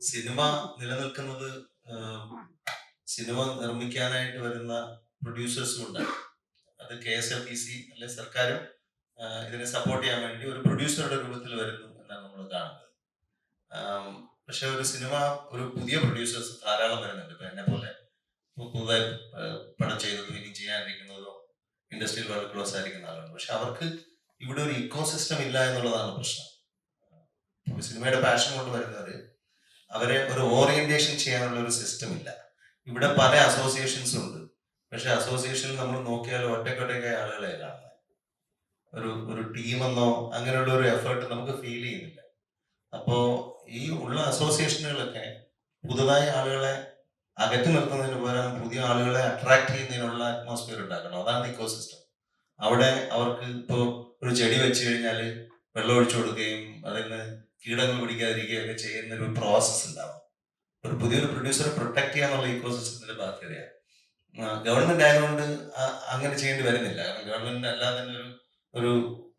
Cinema നിലനിൽക്കുന്നത് cinema നിർമ്മിക്കാനായിട്ട് വരുന്ന പ്രൊഡ്യൂസേഴ്സും ഉണ്ട്. അത് K S F T C അല്ലെ സർക്കാരും ഇതിനെ സപ്പോർട്ട് ചെയ്യാൻ വേണ്ടി ഒരു പ്രൊഡ്യൂസറുടെ രൂപത്തിൽ വരുന്നു എന്നാണ് നമ്മൾ കാണുന്നത്. പക്ഷെ ഒരു സിനിമ ഒരു പുതിയ പ്രൊഡ്യൂസേഴ്സ് ധാരാളം വരുന്നുണ്ട്. ഇപ്പൊ എന്നെ പോലെ പുതുതായി പടം ചെയ്തതും ഇനി ചെയ്യാനിരിക്കുന്നതോ ഇൻഡസ്ട്രിയിൽ വളരെ ക്ലോസ് ആയിരിക്കുന്ന ആളുകൾ പക്ഷെ അവർക്ക് ഇവിടെ ഒരു ഇക്കോ സിസ്റ്റം ഇല്ല എന്നുള്ളതാണ് പ്രശ്നം. സിനിമയുടെ പാഷൻ കൊണ്ട് വരുന്നവര് അവരെ ഒരു ഓറിയന്റേഷൻ ചെയ്യാനുള്ള ഒരു സിസ്റ്റം ഇല്ല. ഇവിടെ പല അസോസിയേഷൻസ് ഉണ്ട്. പക്ഷെ അസോസിയേഷനിൽ നമ്മൾ നോക്കിയാൽ ഒറ്റക്കൊറ്റക്കായ ആളുകളെ കാണുന്നത്. ഒരു ഒരു ടീമെന്നോ അങ്ങനെയുള്ള ഒരു എഫേർട്ട് നമുക്ക് ഫീൽ ചെയ്യുന്നില്ല. അപ്പോ ഈ ഉള്ള അസോസിയേഷനുകളൊക്കെ പുതുതായ ആളുകളെ അകറ്റി നിർത്തുന്നതിന് പകരം പുതിയ ആളുകളെ അട്രാക്ട് ചെയ്യുന്നതിനുള്ള അറ്റ്മോസ്ഫിയർ ഉണ്ടാക്കണം. അതാണ് ഇക്കോസിസ്റ്റം അവിടെ അവർക്ക് ഇപ്പോൾ ഒരു ചെടി വെച്ച് കഴിഞ്ഞാൽ വെള്ളം ഒഴിച്ചു കൊടുക്കുകയും അതിന് കീടങ്ങൾ പിടിക്കാതിരിക്കുകയൊക്കെ ചെയ്യുന്ന ഒരു പ്രോസസ്സ് ഉണ്ടാവും. ഒരു പുതിയൊരു പ്രൊഡ്യൂസറെ പ്രൊട്ടക്ട് ചെയ്യാന്നുള്ള ഇക്കോ സിസ്റ്റത്തിന്റെ ബാധ്യതയാണ് ഗവൺമെന്റ് ആയതുകൊണ്ട് അങ്ങനെ ചെയ്യേണ്ടി വരുന്നില്ല. കാരണം ഗവൺമെന്റിന് അല്ലാതെ ഒരു ഒരു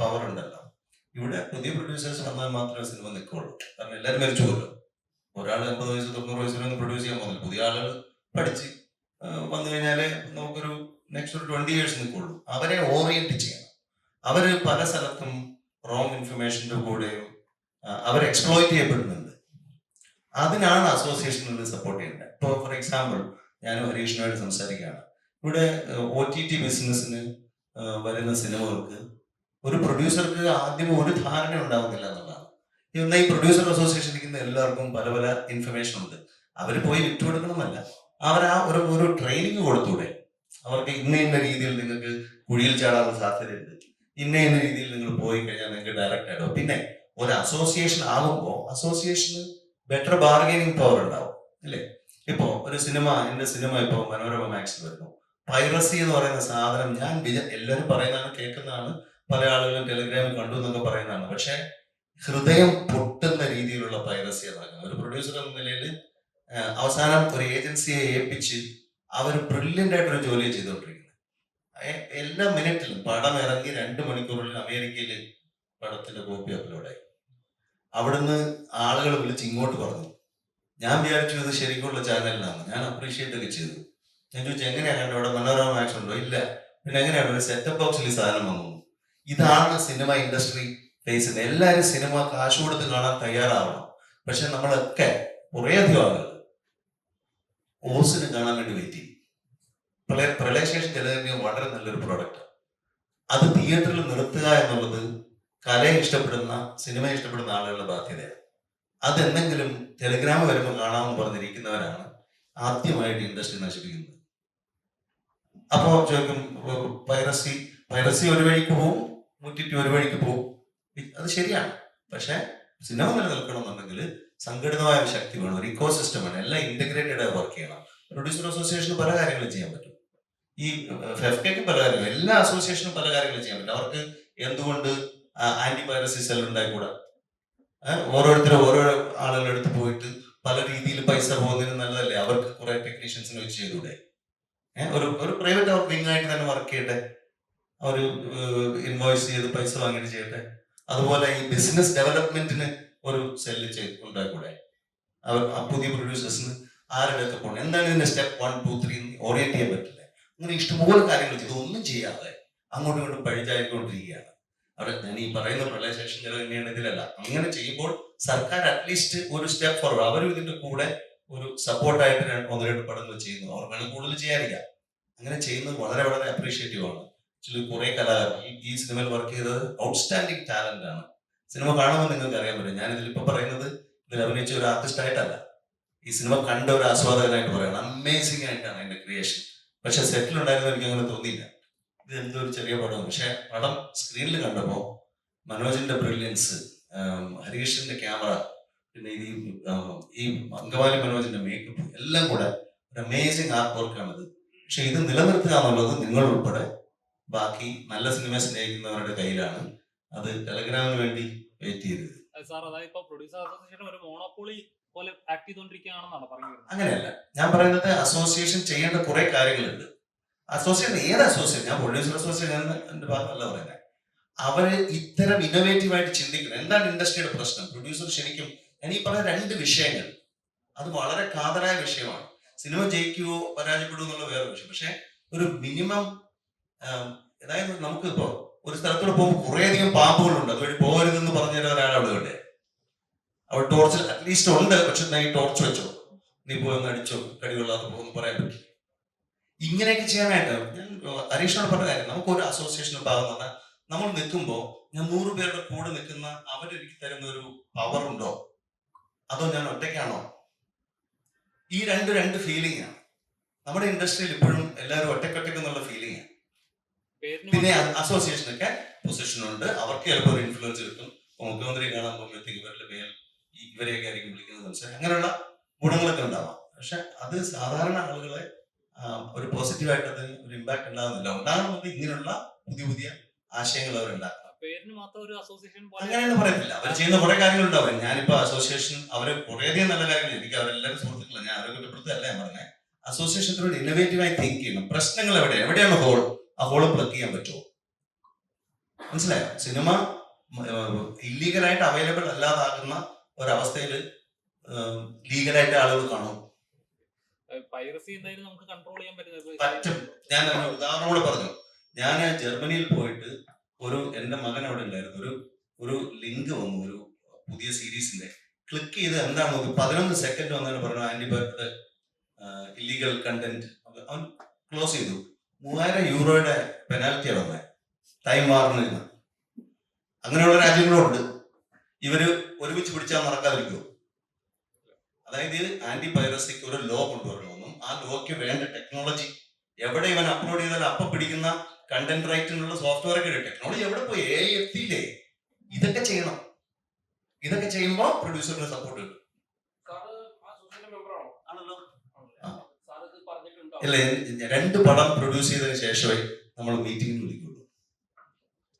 പവർ ഉണ്ടല്ലോ. ഇവിടെ പുതിയ പ്രൊഡ്യൂസേഴ്സ് വന്നാൽ മാത്രമേ സിനിമ നിൽക്കുള്ളൂ. കാരണം എല്ലാവരും മരിച്ചു പോലും ഒരാൾ എൺപത് വയസ്സ് തൊണ്ണൂറ് വയസ്സിലൊന്നും പ്രൊഡ്യൂസ് ചെയ്യാൻ പോകുന്നില്ല. പുതിയ ആളുകൾ പഠിച്ച് വന്നു കഴിഞ്ഞാൽ നമുക്കൊരു നെക്സ്റ്റ് ഒരു ട്വന്റി ഇയേഴ്സ് നിൽക്കുള്ളൂ. അവരെ ഓറിയന്റ് ചെയ്യണം. അവർ പല സ്ഥലത്തും റോങ് ഇൻഫർമേഷന്റെ കൂടെയും അവർ എക്സ്പ്ലോയിറ്റ് ചെയ്യപ്പെടുന്നുണ്ട്. അതിനാണ് അസോസിയേഷനുകൾ സപ്പോർട്ട് ചെയ്യേണ്ടത്. ഇപ്പോൾ ഫോർ എക്സാമ്പിൾ ഞാൻ ഹരീഷിനുമായിട്ട് സംസാരിക്കുകയാണ്. ഇവിടെ ഒ ടി ടി ബിസിനസ്സിന് വരുന്ന സിനിമകൾക്ക് ഒരു പ്രൊഡ്യൂസർക്ക് ആദ്യം ഒരു ധാരണ ഉണ്ടാവുന്നില്ല എന്നുള്ളതാണ്. എന്നാൽ ഈ പ്രൊഡ്യൂസർ അസോസിയേഷൻ ഇരിക്കുന്ന എല്ലാവർക്കും പല പല ഇൻഫർമേഷൻ ഉണ്ട്. അവർ പോയി വിറ്റുകൊടുക്കണമെന്നല്ല അവർ ആ ഒരു ഒരു ട്രെയിനിങ് കൊടുത്തൂടെ. അവർക്ക് ഇന്ന ഇന്ന രീതിയിൽ നിങ്ങൾക്ക് കുഴിയിൽ ചാടാനുള്ള സാധ്യതയുണ്ട്. ഇന്ന ഇന്ന രീതിയിൽ നിങ്ങൾ പോയി കഴിഞ്ഞാൽ നിങ്ങൾക്ക് ഡയറക്റ്റ് ആയിട്ടോ പിന്നെ ഒരു അസോസിയേഷൻ ആകുമ്പോൾ അസോസിയേഷന് ബെറ്റർ ബാർഗൈനിങ് പവർ ഉണ്ടാവും അല്ലേ? ഇപ്പോ ഒരു സിനിമ എന്റെ സിനിമ ഇപ്പോ മനോരമ മാക്സിൽ വരുന്നു. പൈറസി എന്ന് പറയുന്ന സാധനം ഞാൻ എല്ലാവരും പറയുന്നതാണ് കേൾക്കുന്നതാണ് പല ആളുകളും ടെലിഗ്രാമിൽ കണ്ടു എന്നൊക്കെ പറയുന്നതാണ്. പക്ഷെ ഹൃദയം പൊട്ടുന്ന രീതിയിലുള്ള പൈറസി നടക്കുന്നത് ഒരു പ്രൊഡ്യൂസർ എന്ന നിലയിൽ അവസാനം ഒരു ഏജൻസിയെ ഏൽപ്പിച്ച് അവർ ബ്രില്യന്റ് ആയിട്ടൊരു ജോലി ചെയ്തുകൊണ്ടിരിക്കുന്നത് എല്ലാ മിനിറ്റിലും പടം ഇറങ്ങി രണ്ട് മണിക്കൂറിൽ അമേരിക്കയിൽ പടത്തിന്റെ കോപ്പി അപ്ലോഡായി അവിടുന്ന് ആളുകൾ വിളിച്ച് ഇങ്ങോട്ട് പറഞ്ഞു. ഞാൻ വിചാരിച്ചു ഇത് ശരിക്കുള്ള ചാനലിലാണ് ഞാൻ അപ്രീഷിയേറ്റ് ഒക്കെ ചെയ്തു. ഞാൻ ചോദിച്ചു എങ്ങനെയാണ് കണ്ടത് അവിടെ മനോരമ മാക്സ് ഉണ്ടോ? ഇല്ല. പിന്നെ എങ്ങനെയാണ്? ഒരു സെറ്റപ്പ് ബോക്സിൽ സാധനം വന്നു. ഇതാണ് സിനിമ ഇൻഡസ്ട്രി ഫേസ് ചെയ്യുന്നത് എല്ലാവരും സിനിമ കാശ് കൊടുത്ത് കാണാൻ തയ്യാറാവണം. പക്ഷെ നമ്മളൊക്കെ കുറേയധികം ആളുകൾ ഓസിന് കാണാൻ വേണ്ടി വെയിറ്റ് ചെയ്യും. പ്രളയ പ്രളയശേഷം ജലനിർണയം വളരെ നല്ലൊരു പ്രോഡക്റ്റ് അത് തിയേറ്ററിൽ നിർത്തുക എന്നുള്ളത് കലയെ ഇഷ്ടപ്പെടുന്ന സിനിമ ഇഷ്ടപ്പെടുന്ന ആളുകളുടെ ബാധ്യതയാണ് അതെന്തെങ്കിലും ടെലിഗ്രാം വരുമ്പോൾ കാണാമെന്ന് പറഞ്ഞിരിക്കുന്നവരാണ് ആദ്യമായിട്ട് ഇൻഡസ്ട്രി നശിപ്പിക്കുന്നത്. അപ്പോ ചോദിക്കും പൈറസി പൈറസി ഒരു വഴിക്ക് പോവും മുറ്റിറ്റി ഒരു വഴിക്ക് പോവും. അത് ശരിയാണ്. പക്ഷെ സിനിമ നിലനിൽക്കണമെന്നുണ്ടെങ്കിൽ സംഘടിതമായ ശക്തി വേണം ഒരു ഇക്കോ സിസ്റ്റം വേണം എല്ലാം ഇന്റഗ്രേറ്റഡ് ആയി വർക്ക് ചെയ്യണം. പ്രൊഡ്യൂസർ അസോസിയേഷൻ പല കാര്യങ്ങളും ചെയ്യാൻ പറ്റും. ഈ ഫെഫ്കയ്ക്ക് പല കാര്യങ്ങളും എല്ലാ അസോസിയേഷനും പല കാര്യങ്ങളും ചെയ്യാൻ പറ്റും. അവർക്ക് എന്തുകൊണ്ട് ആന്റി പൈറസി സെൽ ഉണ്ടായിക്കൂടാ. ഓരോരുത്തരും ഓരോ ആളുകളുടെ അടുത്ത് പോയിട്ട് പല രീതിയിൽ പൈസ പോകുന്നതിന് നല്ലതല്ലേ? അവർക്ക് കുറെ ടെക്നീഷ്യൻസിനെ വെച്ച് ചെയ്തൂടെ ഒരു ഒരു പ്രൈവറ്റ് വിങ് ആയിട്ട് തന്നെ വർക്ക് ചെയ്യട്ടെ? അവർ ഇൻവോയ്സ് ചെയ്ത് പൈസ വാങ്ങിയിട്ട് ചെയ്യട്ടെ? അതുപോലെ ഈ ബിസിനസ് ഡെവലപ്മെന്റിന് ഒരു സെല്ല് ചെയ്ത് ഉണ്ടായിക്കൂടെ? അവർ പുതിയ പ്രൊഡ്യൂസേഴ്സിന് ആരുടെ ഒക്കെ പോകണം എന്താണ് ഇതിന്റെ step one two three orient ചെയ്യാൻ പറ്റില്ല. അങ്ങനെ ഇഷ്ടംപോലെ കാര്യങ്ങൾ ചെയ്തു. ഒന്നും ചെയ്യാതെ അങ്ങോട്ടും ഇങ്ങോട്ടും പഴിചായിക്കൊണ്ടിരിക്കുകയാണ് അവിടെ ഞാൻ ഈ പറയുന്ന പ്രളയശേഷം ചില ഇതിലല്ല അങ്ങനെ ചെയ്യുമ്പോൾ സർക്കാർ അറ്റ്ലീസ്റ്റ് ഒരു സ്റ്റെപ്പ് ഫോർവേഡ് അവരും ഇതിന്റെ കൂടെ ഒരു സപ്പോർട്ടായിട്ട് ഒന്ന് രണ്ട് പടങ്ങൾ ചെയ്യുന്നു. അവർ വേണം കൂടുതൽ ചെയ്യാനില്ല അങ്ങനെ ചെയ്യുന്നത് വളരെ വളരെ അപ്രീഷിയേറ്റീവ് ആണ്. ആക്ച്വലി കുറെ കലാകാരൻ ഈ ഈ സിനിമയിൽ വർക്ക് ചെയ്തത് ഔട്ട്സ്റ്റാൻഡിങ് ടാലന്റ് ആണ്. സിനിമ കാണുമ്പോൾ നിങ്ങൾക്ക് അറിയാൻ പറ്റും. ഞാൻ ഇതിലിപ്പോ പറയുന്നത് ഇതിൽ അഭിനയിച്ച ഒരു ആർട്ടിസ്റ്റ് ആയിട്ടല്ല. ഈ സിനിമ കണ്ട ഒരു ആസ്വാദകനായിട്ട് പറയണം അമേസിംഗ് ആയിട്ടാണ് അതിന്റെ ക്രിയേഷൻ പക്ഷെ സെറ്റിൽ ഉണ്ടായിരുന്ന എനിക്ക് അങ്ങനെ തോന്നിയില്ല. ഇത് എന്തോ ഒരു ചെറിയ പടം. പക്ഷെ പടം സ്ക്രീനിൽ കണ്ടപ്പോ മനോജിന്റെ ബ്രില്യൻസ് ഹരീഷിന്റെ ക്യാമറ പിന്നെ ഈ ഈ അങ്കമാലി മനോജിന്റെ മേക്കപ്പ് എല്ലാം കൂടെ ഒരു അമേസിങ് ആർട്ട് വർക്കാണിത് പക്ഷെ ഇത് നിലനിർത്തുക എന്നുള്ളത് നിങ്ങൾ ഉൾപ്പെടെ ബാക്കി നല്ല സിനിമ സ്നേഹിക്കുന്നവരുടെ കയ്യിലാണ്. അത് ടെലഗ്രാമിന് വേണ്ടി വെയിറ്റ് ചെയ്തത് സാർ അതായത് ഇപ്പൊ പ്രൊഡ്യൂസർ അസോസിയേഷൻ ഒരു മോണോപ്പൊളി പോലെ ആക്ട് ചെയ്തുകൊണ്ടിരിക്കുകയാണെന്നാണ് അങ്ങനെയല്ല. ഞാൻ പറയുന്നത് അസോസിയേഷൻ ചെയ്യേണ്ട കുറെ കാര്യങ്ങളുണ്ട്. അസോസിയേഷൻ ഏത് അസോസിയേഷൻ? ഞാൻ പ്രൊഡ്യൂസർ അസോസിയേഷൻ എന്റെ ഭാഗത്തല്ല പറയുന്നത് അവർ ഇത്തരം ഇന്നോവേറ്റീവ് ആയിട്ട് ചിന്തിക്കണം എന്താണ് ഇൻഡസ്ട്രിയുടെ പ്രശ്നം? പ്രൊഡ്യൂസർ ശരിക്കും ഞാൻ ഈ പറഞ്ഞ രണ്ട് വിഷയങ്ങൾ അത് വളരെ കാതലായ വിഷയമാണ്. സിനിമ ജയിക്കുവോ പരാജയപ്പെടുവോ എന്നുള്ള വേറെ വിഷയം. പക്ഷെ ഒരു മിനിമം അതായത് നമുക്ക് ഇപ്പോ ഒരു സ്ഥലത്തൂടെ പോകുമ്പോൾ കുറേയധികം പാമ്പുകളുണ്ട്. അതുവഴി പോകരുതെന്ന് പറഞ്ഞു ഒരാൾ അവിടെ ഉണ്ട്. അവിടെ ടോർച്ച് അറ്റ്ലീസ്റ്റ് ഉണ്ട്. പക്ഷെ നീ ടോർച്ച് വെച്ചോ? നീ പോയി ഒന്ന് അടിച്ചോ? കടികൊള്ളാതെ പോകുന്നു പറയാൻ പറ്റും. ഇങ്ങനെയൊക്കെ ചെയ്യാനായിട്ട് ഞാൻ ഹരീഷിനോട് പറഞ്ഞ കാര്യം. നമുക്ക് ഒരു അസോസിയേഷൻ ഭാഗം പറഞ്ഞാൽ നമ്മൾ നിൽക്കുമ്പോൾ ഞാൻ നൂറ് പേരുടെ കൂടെ നിൽക്കുന്ന അവരെനിക്ക് തരുന്ന ഒരു പവർ ഉണ്ടോ? അതോ ഞാൻ ഒറ്റയ്ക്കാണോ? ഈ രണ്ട് രണ്ട് ഫീലിംഗ് ആണ് നമ്മുടെ ഇൻഡസ്ട്രിയിൽ ഇപ്പോഴും എല്ലാവരും ഒറ്റക്കൊറ്റക്ക് എന്നുള്ള ഫീലിംഗ് ആണ് പിന്നെ അസോസിയേഷനൊക്കെ പൊസിഷൻ ഉണ്ട്. അവർക്ക് ചിലപ്പോൾ ഒരു ഇൻഫ്ലുവൻസ് കിട്ടും. മുഖ്യമന്ത്രി കാണാൻ പോകുമ്പോഴത്തേക്ക് ഇവരുടെ മേൽ ഇവരെയൊക്കെ ആയിരിക്കും വിളിക്കുന്നത്. മനസ്സിലായി അങ്ങനെയുള്ള ഗുണങ്ങളൊക്കെ ഉണ്ടാവാം. പക്ഷെ അത് സാധാരണ ആളുകളെ ഒരു പോസിറ്റീവായിട്ട് അതിന് ഒരു ഇമ്പാക്ട് ഉണ്ടാകുന്നില്ല. ഉണ്ടാകുന്നത് ഇങ്ങനെയുള്ള പുതിയ പുതിയ ആശയങ്ങൾ അവർ ഉണ്ടാക്കണം. അങ്ങനെയൊന്നും പറയത്തില്ല. അവർ ചെയ്യുന്ന കുറെ കാര്യങ്ങളുണ്ടാവും ഞാനിപ്പോ അസോസിയേഷൻ അവർ കുറേയധികം നല്ല കാര്യങ്ങൾ എനിക്ക് അവരെല്ലാവരും സുഹൃത്തുക്കളാണ് ഞാൻ അവരെ കുറ്റപ്പെടുത്തല്ല ഞാൻ പറഞ്ഞത് അസോസിയേഷനോട് ഇന്നോവേറ്റീവായി തിങ്ക് ചെയ്യണം. പ്രശ്നങ്ങൾ എവിടെ എവിടെയാണ് ഹോൾ ആ ഹോൾ പ്ലഗ് ചെയ്യാൻ പറ്റുമോ? മനസ്സിലായോ? സിനിമ ഇല്ലീഗലായിട്ട് അവൈലബിൾ അല്ലാതാകുന്ന ഒരവസ്ഥയിൽ ലീഗലായിട്ട് ആളുകൾ കാണും. പൈറസി എന്തായാലും നമുക്ക് കൺട്രോൾ ചെയ്യാൻ പറ്റുന്ന പറ്റും. ഞാൻ ഒരു ഉദാഹരണം കൂടെ പറഞ്ഞു. ഞാൻ ജർമ്മനിയിൽ പോയിട്ട് ഒരു എന്റെ മകൻ അവിടെ ഉണ്ടായിരുന്നു. ഒരു ഒരു ലിങ്ക് വന്നു ഒരു പുതിയ സീരീസിന്റെ ക്ലിക്ക് ചെയ്ത് എന്താണ് നോക്കി. പതിനൊന്ന് സെക്കൻഡ് വന്നാണ് പറഞ്ഞു ആന്റിബയോട്ടിക് ഇല്ലീഗൽ കണ്ടന്റ് അവൻ ക്ലോസ് ചെയ്തു. മൂവായിരം യൂറോയുടെ പെനാൽറ്റിയാണ് വന്നത് ടൈം മാറുന്നില്ല. അങ്ങനെയുള്ള രാജ്യങ്ങളുണ്ട്. ഇവർ ഒരുമിച്ച് പിടിച്ചാൽ നടക്കാതിരിക്കുമോ അതായത് ആന്റി പൈറസിക്ക് ഒരു ലോ കൊണ്ടുവരണമെന്നും ആ ലോക്ക് വേണ്ട ടെക്നോളജി എവിടെ ഇവൻ അപ്ലോഡ് ചെയ്താൽ അപ്പൊ പിടിക്കുന്ന കണ്ടന്റ് റൈറ്റിനുള്ള സോഫ്റ്റ്വെയർ ഒക്കെ ടെക്നോളജി എവിടെ പോയി? എ എത്തിയില്ലേ? ഇതൊക്കെ ചെയ്യണം. ഇതൊക്കെ ചെയ്യുമ്പോൾ പ്രൊഡ്യൂസറിന് സപ്പോർട്ട് കിട്ടും. ഇല്ല രണ്ട് പടം പ്രൊഡ്യൂസ് ചെയ്തതിന് ശേഷമേ നമ്മൾ മീറ്റിംഗിൽ വിളിക്കുള്ളൂ.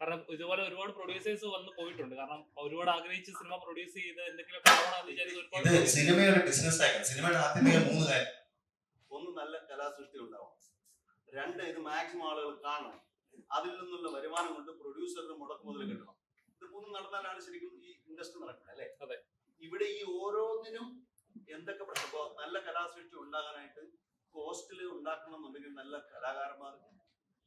കാരണം ഇതുപോലെ ഒരുപാട് പ്രൊഡ്യൂസേഴ്സ് വന്ന് പോയിട്ടുണ്ട്. കാരണം ഒരുപാട് ആഗ്രഹിച്ച് സിനിമ പ്രൊഡ്യൂസ് ചെയ്ത് വിചാരിച്ച് ഒരുപാട് ഇത് സിനിമയുടെ ബിസിനസ് ആക്കണം. സിനിമയുടെ ആദ്യമേ മൂന്ന് കാര്യം. ഒന്ന് നല്ല കലാസൃഷ്ടി ഉണ്ടാവും രണ്ട് ഇത് മാക്സിമം ആളുകൾ കാണണം. അതിൽ നിന്നുള്ള വരുമാനം കൊണ്ട് പ്രൊഡ്യൂസറിന് മുടക്ക് മുതൽ കിട്ടണം. ഇത് മൂന്നും നടന്നാലാണ് ശരിക്കും ഈ ഇൻഡസ്ട്രി നടക്കുന്നത് അല്ലേ? അതെ. ഇവിടെ ഈ ഓരോന്നിനും എന്തൊക്കെ പ്രശ്നം? നല്ല കലാസൃഷ്ടി ഉണ്ടാകാനായിട്ട് കോസ്റ്റിൽ ഉണ്ടാക്കണം എന്നുണ്ടെങ്കിൽ നല്ല കലാകാരന്മാർ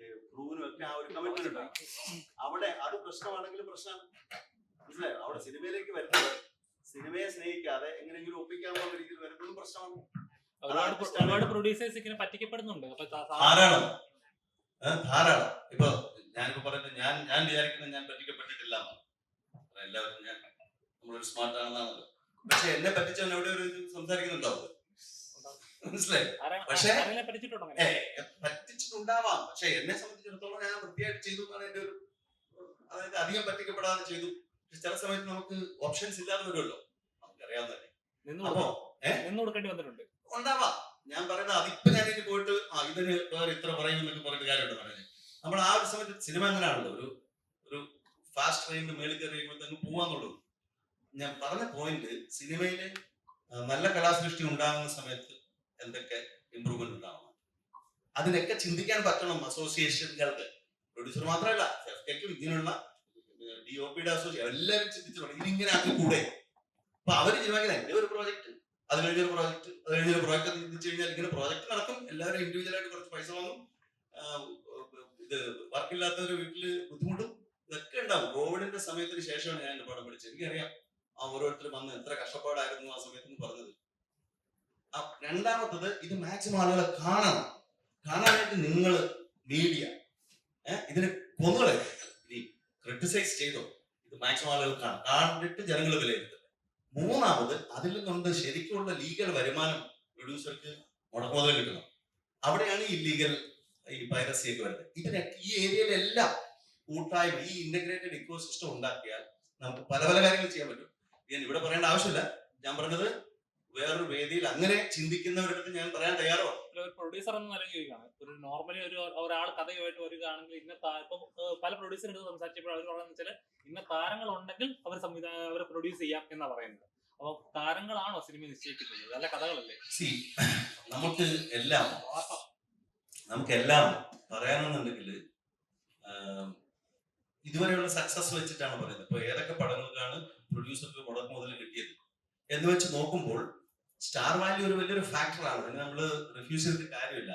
ക്രൂവിനും ഒക്കെ ആ ഒരു കമ്മിറ്റ്മെന്റ് ഉണ്ടാകും അവിടെ അത് പ്രശ്നമാണെങ്കിൽ പ്രശ്നമാണ് മനസ്സിലായോ? അവിടെ സിനിമയിലേക്ക് വരുന്നത് സിനിമയെ സ്നേഹിക്കാതെ എങ്ങനെയെങ്കിലും ഒപ്പിക്കാൻ രീതിയിൽ വരുന്നതും പ്രശ്നമാണ്. ഒരുപാട്. പ്രൊഡ്യൂസേഴ്സ് ഇങ്ങനെ പറ്റിക്കപ്പെടുന്നുണ്ട്. ധാരാളം. ധാരാളം. ഇപ്പൊ ഞാനിപ്പോ പറയുന്നത് ഞാൻ ഞാൻ വിചാരിക്കുന്നത് ഞാൻ പറ്റിക്കപ്പെട്ടിട്ടില്ല. എല്ലാവരും ഞാൻ നമ്മളൊരു സ്മാർട്ട് ആണെന്നാണല്ലോ. പക്ഷെ എന്നെ പറ്റിച്ചവൻ എവിടെ ഒരു ഇത് സംസാരിക്കുന്നുണ്ടോ മനസ്സിലായി? പക്ഷേ-? പറ്റിച്ചിട്ടുണ്ടാവാം പക്ഷെ എന്നെ സംബന്ധിച്ചിടത്തോളം ഞാൻ വൃത്തിയായിട്ട് ചെയ്തു എന്നാണ് എന്റെ ഒരു അതായത് അധികം പറ്റിക്കപ്പെടാതെ ചെയ്തു. ചില സമയത്ത് നമുക്ക് ഓപ്ഷൻസ് ഇല്ലാതെ വരുമല്ലോ. അപ്പോ കൊടുക്കേണ്ടി വന്നിട്ടുണ്ട്. ഉണ്ടാവാം. ഞാൻ പറയുന്നത് അതിപ്പോ ഞാൻ ഇനി പോയിട്ട് ആ ഇതിന് വേറെ ഇത്ര പറയും എന്നൊക്കെ പറഞ്ഞിട്ട് കാര്യമുണ്ട് പറയുന്നത് നമ്മൾ ആ ഒരു സമയത്ത് സിനിമ എങ്ങനെയാണല്ലോ? ഒരു ഒരു ഫാസ്റ്റ് ട്രെയിനിന് മേളിൽ കയറി കഴിയുമ്പോഴത്തേക്ക് പോവാന്നുള്ളൂ ഞാൻ പറഞ്ഞ പോയിന്റ് സിനിമയിലെ നല്ല കലാസൃഷ്ടി ഉണ്ടാകുന്ന സമയത്ത് എന്തൊക്കെ ഇമ്പ്രൂവ്മെന്റ് ഉണ്ടാവണം. അതിനൊക്കെ ചിന്തിക്കാൻ പറ്റണം അസോസിയേഷനുകൾക്ക് പ്രൊഡ്യൂസർ മാത്രമല്ല സെഫ്റ്റയ്ക്കും ഇങ്ങനെയുള്ള ഡി ഒ പിയുടെ അസോസിയേഷൻ എല്ലാവരും ചിന്തിച്ചു ഇതിങ്ങനെ ആക്കി കൂടെ അപ്പൊ അവർ തീരുമാനിക്കുന്ന എന്റെ ഒരു പ്രോജക്റ്റ് അത് കഴിഞ്ഞൊരു പ്രോജക്റ്റ് അത് കഴിഞ്ഞൊരു പ്രോജക്റ്റ് ചിന്തിച്ചു കഴിഞ്ഞാൽ ഇങ്ങനെ പ്രോജക്റ്റ് നടക്കും. എല്ലാവരും ഇൻഡിവിജ്വൽ ആയിട്ട് കുറച്ച് പൈസ വാങ്ങും. ഇത് വർക്കില്ലാത്തവരുടെ വീട്ടിൽ ബുദ്ധിമുട്ടും. ഇതൊക്കെ ഉണ്ടാവും. കോവിഡിന്റെ സമയത്തിന് ശേഷമാണ് ഞാൻ എന്റെ പടം പഠിച്ചത്. എനിക്കറിയാം. ആ ഓരോരുത്തർ വന്ന് എത്ര കഷ്ടപ്പാടായിരുന്നു ആ സമയത്ത് പറഞ്ഞത്. രണ്ടാമത്തത് ഇത് മാക്സിമം ആളുകളെ കാണണം. കാണാനായിട്ട് നിങ്ങൾ മീഡിയ ഇതിനെ കൊന്നുകളെ ഇനി ക്രിട്ടിസൈസ് ചെയ്തോ. ഇത് മാക്സിമം ആളുകൾ കാണാം. കണ്ടിട്ട് ജനങ്ങൾ വിലയിരുത്തും മൂന്നാമത് അതിൽ നിന്നുകൊണ്ട് ശരിക്കുള്ള ലീഗൽ വരുമാനം പ്രൊഡ്യൂസർക്ക് മുടക്കുമുതൽ കിട്ടണം. അവിടെയാണ് ഈ ലീഗൽ ഈ പൈറസി ഒക്കെ വരുന്നത്. ഇതിനൊക്കെ ഈ ഏരിയയിലെല്ലാം കൂട്ടായ്മ ഈ ഇന്റഗ്രേറ്റഡ് ഇക്കോസിസ്റ്റം ഉണ്ടാക്കിയാൽ നമുക്ക് പല പല കാര്യങ്ങൾ ചെയ്യാൻ പറ്റും. ഞാൻ ഇവിടെ പറയേണ്ട ആവശ്യമില്ല. ഞാൻ പറഞ്ഞത് വേദിയിൽ അങ്ങനെ ചിന്തിക്കുന്നവരടുത്ത് ഞാൻ പറയാൻ തയ്യാറോ ഒരു പ്രൊഡ്യൂസർ എന്ന നിലയിൽ ചോദിക്കുകയാണ്. ഒരു നോർമലി ഒരു ഒരാൾ കഥയുമായിട്ട് വരികയാണെങ്കിൽ ഇന്ന ഇപ്പൊ പല പ്രൊഡ്യൂസറിന്റെ സംസാരിച്ചപ്പോൾ അവർ പറയുന്നത് വെച്ചാൽ ഇന്ന താരങ്ങൾ ഉണ്ടെങ്കിൽ അവർ സംവിധാനം അവരെ പ്രൊഡ്യൂസ് ചെയ്യാം എന്നാ പറയുന്നത്. അപ്പൊ താരങ്ങളാണോ സിനിമ നിശ്ചയിക്കുന്നത്? അല്ല കഥകളല്ലേ? സി നമുക്ക് എല്ലാം നമുക്കെല്ലാം പറയാനെന്നുണ്ടെങ്കിൽ ഇതുവരെയുള്ള സക്സസ് വെച്ചിട്ടാണ് പറയുന്നത്. ഇപ്പൊ ഏതൊക്കെ പടങ്ങൾക്കാണ് പ്രൊഡ്യൂസർക്ക് മുടക്ക് മുതൽ കിട്ടിയത്? എന്ന് വെച്ച് നോക്കുമ്പോൾ സ്റ്റാർ വാല്യൂ ഒരു വലിയൊരു ഫാക്ടറാണ്. അതിന് നമ്മൾ റിഫ്യൂസ് ചെയ്തിട്ട് കാര്യമില്ല.